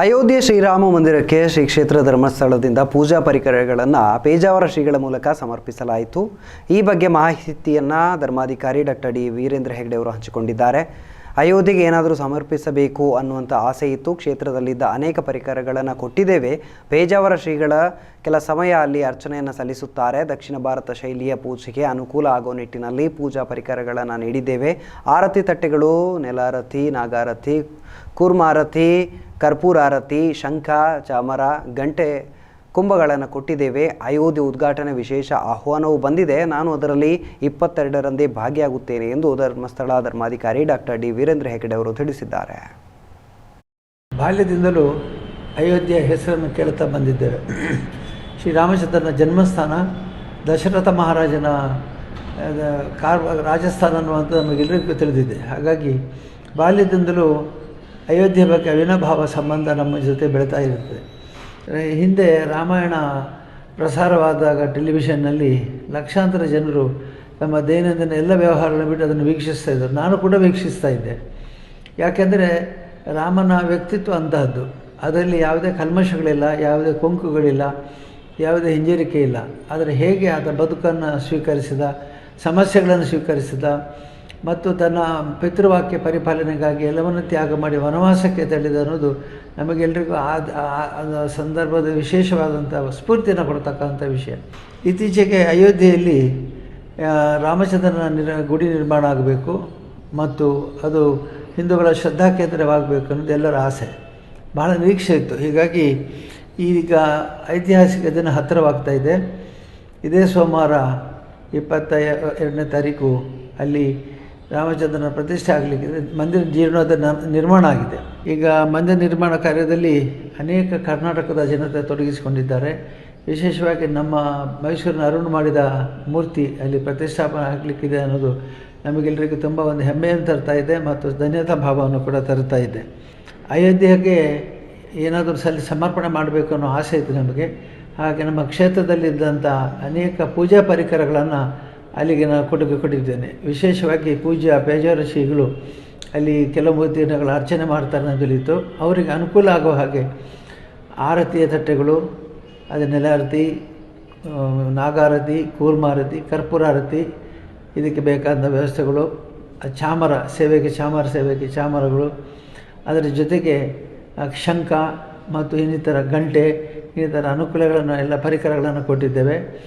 ಅಯೋಧ್ಯೆ ಶ್ರೀರಾಮ ಮಂದಿರಕ್ಕೆ ಶ್ರೀ ಕ್ಷೇತ್ರ ಧರ್ಮಸ್ಥಳದಿಂದ ಪೂಜಾ ಪರಿಕರಗಳನ್ನು ಪೇಜಾವರ ಶ್ರೀಗಳ ಮೂಲಕ ಸಮರ್ಪಿಸಲಾಯಿತು. ಈ ಬಗ್ಗೆ ಮಾಹಿತಿಯನ್ನು ಧರ್ಮಾಧಿಕಾರಿ ಡಾಕ್ಟರ್ ಡಿ ವೀರೇಂದ್ರ ಹೆಗ್ಡೆ ಅವರು ಹಂಚಿಕೊಂಡಿದ್ದಾರೆ. ಅಯೋಧ್ಯೆಗೆ ಏನಾದರೂ ಸಮರ್ಪಿಸಬೇಕು ಅನ್ನುವಂಥ ಆಸೆ ಇತ್ತು. ಕ್ಷೇತ್ರದಲ್ಲಿದ್ದ ಅನೇಕ ಪರಿಕರಗಳನ್ನು ಕೊಟ್ಟಿದ್ದೇವೆ. ಪೇಜಾವರ ಶ್ರೀಗಳ ಕೆಲ ಸಮಯ ಅಲ್ಲಿ ಅರ್ಚನೆಯನ್ನು ಸಲ್ಲಿಸುತ್ತಾರೆ. ದಕ್ಷಿಣ ಭಾರತ ಶೈಲಿಯ ಪೂಜೆಗೆ ಅನುಕೂಲ ಆಗೋ ನಿಟ್ಟಿನಲ್ಲಿ ಪೂಜಾ ಪರಿಕರಗಳನ್ನು ನೀಡಿದ್ದೇವೆ. ಆರತಿ ತಟ್ಟೆಗಳು, ನೆಲಾರತಿ, ನಾಗಾರತಿ, ಕುರ್ಮಾರತಿ, ಕರ್ಪೂರಾರತಿ, ಶಂಖ, ಚಾಮರ, ಗಂಟೆ ಕುಂಭಗಳನ್ನು ಕೊಟ್ಟಿದ್ದೇವೆ. ಅಯೋಧ್ಯೆ ಉದ್ಘಾಟನೆ ವಿಶೇಷ ಆಹ್ವಾನವೂ ಬಂದಿದೆ. ನಾನು ಅದರಲ್ಲಿ ಇಪ್ಪತ್ತೆರಡರಂದೇ ಭಾಗಿಯಾಗುತ್ತೇನೆ ಎಂದು ಧರ್ಮಸ್ಥಳ ಧರ್ಮಾಧಿಕಾರಿ ಡಾಕ್ಟರ್ ಡಿ ವೀರೇಂದ್ರ ಹೆಗಡೆ ಅವರು ತಿಳಿಸಿದ್ದಾರೆ. ಬಾಲ್ಯದಿಂದಲೂ ಅಯೋಧ್ಯೆಯ ಹೆಸರನ್ನು ಕೇಳುತ್ತಾ ಬಂದಿದ್ದೇವೆ. ಶ್ರೀರಾಮಚಂದ್ರನ ಜನ್ಮಸ್ಥಾನ ದಶರಥ ಮಹಾರಾಜನ ಕಾರ್ ರಾಜಸ್ಥಾನ ಅನ್ನುವಂಥ ನಮಗೆಲ್ಲರಿಗೂ ತಿಳಿದಿದೆ. ಹಾಗಾಗಿ ಬಾಲ್ಯದಿಂದಲೂ ಅಯೋಧ್ಯೆ ಬಗ್ಗೆ ಅವಿನಾಭಾವ ಸಂಬಂಧ ನಮ್ಮ ಜೊತೆ ಬೆಳೀತಾ ಇರುತ್ತೆ. ಅಹ್, ಹಿಂದೆ ರಾಮಾಯಣ ಪ್ರಸಾರವಾದಾಗ ಟೆಲಿವಿಷನ್ನಲ್ಲಿ ಲಕ್ಷಾಂತರ ಜನರು ತಮ್ಮ ದೈನಂದಿನ ಎಲ್ಲ ವ್ಯವಹಾರಗಳನ್ನು ಬಿಟ್ಟು ಅದನ್ನು ವೀಕ್ಷಿಸ್ತಾ ಇದ್ದರು. ನಾನು ಕೂಡ ವೀಕ್ಷಿಸ್ತಾ ಇದ್ದೆ. ಯಾಕೆಂದರೆ ರಾಮನ ವ್ಯಕ್ತಿತ್ವ ಅಂತಹದ್ದು. ಅದರಲ್ಲಿ ಯಾವುದೇ ಕಲ್ಮಶಗಳಿಲ್ಲ, ಯಾವುದೇ ಕೊಂಕುಗಳಿಲ್ಲ, ಯಾವುದೇ ಹಿಂಜರಿಕೆ ಇಲ್ಲ. ಆದರೆ ಹೇಗೆ ಆತ ಬದುಕನ್ನು ಸ್ವೀಕರಿಸಿದ, ಸಮಸ್ಯೆಗಳನ್ನು ಸ್ವೀಕರಿಸಿದ ಮತ್ತು ತನ್ನ ಪಿತೃವಾಕ್ಯ ಪರಿಪಾಲನೆಗಾಗಿ ಎಲ್ಲವನ್ನು ತ್ಯಾಗ ಮಾಡಿ ವನವಾಸಕ್ಕೆ ತಳ್ಳಿದ ಅನ್ನೋದು ನಮಗೆಲ್ಲರಿಗೂ ಆ ಸಂದರ್ಭದ ವಿಶೇಷವಾದಂಥ ಸ್ಫೂರ್ತಿಯನ್ನು ಕೊಡ್ತಕ್ಕಂಥ ವಿಷಯ. ಇತ್ತೀಚೆಗೆ ಅಯೋಧ್ಯೆಯಲ್ಲಿ ರಾಮಚಂದ್ರನ ನಿರ್ ಗುಡಿ ನಿರ್ಮಾಣ ಆಗಬೇಕು ಮತ್ತು ಅದು ಹಿಂದೂಗಳ ಶ್ರದ್ಧಾ ಕೇಂದ್ರವಾಗಬೇಕು ಅನ್ನೋದು ಎಲ್ಲರ ಆಸೆ. ಬಹಳ ನಿರೀಕ್ಷೆ ಇತ್ತು. ಹೀಗಾಗಿ ಈಗ ಐತಿಹಾಸಿಕ ದಿನ ಹತ್ತಿರವಾಗ್ತಾ ಇದೆ. ಇದೇ ಸೋಮವಾರ ಇಪ್ಪತ್ತ ಎರಡನೇ ತಾರೀಕು ಅಲ್ಲಿ ರಾಮಚಂದ್ರನ ಪ್ರತಿಷ್ಠೆ ಆಗಲಿಕ್ಕೆ ಮಂದಿರ ಜೀರ್ಣೋದ್ಧಾರ ನಿರ್ಮಾಣ ಆಗಿದೆ. ಈಗ ಮಂದಿರ ನಿರ್ಮಾಣ ಕಾರ್ಯದಲ್ಲಿ ಅನೇಕ ಕರ್ನಾಟಕದ ಜನತೆ ತೊಡಗಿಸಿಕೊಂಡಿದ್ದಾರೆ. ವಿಶೇಷವಾಗಿ ನಮ್ಮ ಮೈಸೂರಿನ ಅರುಣ್ ಮಾಡಿದ ಮೂರ್ತಿ ಅಲ್ಲಿ ಪ್ರತಿಷ್ಠಾಪನೆ ಆಗಲಿಕ್ಕಿದೆ ಅನ್ನೋದು ನಮಗೆಲ್ಲರಿಗೂ ತುಂಬ ಒಂದು ಹೆಮ್ಮೆಯನ್ನು ತರ್ತಾ ಇದೆ ಮತ್ತು ಧನ್ಯತಾ ಭಾವವನ್ನು ಕೂಡ ತರ್ತಾ ಇದೆ. ಅಯೋಧ್ಯೆಗೆ ಏನಾದರೂ ಸಲ್ಲಿ ಸಮರ್ಪಣೆ ಮಾಡಬೇಕು ಅನ್ನೋ ಆಸೆ ಇತ್ತು ನಮಗೆ. ಹಾಗೆ ನಮ್ಮ ಕ್ಷೇತ್ರದಲ್ಲಿದ್ದಂಥ ಅನೇಕ ಪೂಜಾ ಪರಿಕರಗಳನ್ನು ಅಲ್ಲಿಗೆ ನಾನು ಕೊಡುಗೆ ಕೊಟ್ಟಿದ್ದೇನೆ. ವಿಶೇಷವಾಗಿ ಪೂಜ್ಯ ಶ್ರೀಗಳು ಅಲ್ಲಿ ಕೆಲವು ದಿನಗಳ ಅರ್ಚನೆ ಮಾಡ್ತಾರೆ ಅಂತ ತಿಳಿಯಿತು ಅವರಿಗೆ ಅನುಕೂಲ ಆಗುವ ಹಾಗೆ ಆರತಿಯ ತಟ್ಟೆಗಳು, ಅದು ನೆಲಾರತಿ ನಾಗಾರತಿ, ಕೂರ್ಮಾರತಿ ಕರ್ಪೂರಾರತಿ ಇದಕ್ಕೆ ಬೇಕಾದ ವ್ಯವಸ್ಥೆಗಳು ಚಾಮರ ಸೇವೆಗೆ ಚಾಮರ ಸೇವೆಗೆ ಚಾಮರಗಳು, ಅದರ ಜೊತೆಗೆ ಶಂಖ ಮತ್ತು ಇನ್ನಿತರ ಗಂಟೆ, ಇನ್ನಿತರ ಅನುಕೂಲಗಳನ್ನು, ಎಲ್ಲ ಪರಿಕರಗಳನ್ನು ಕೊಟ್ಟಿದ್ದೇವೆ.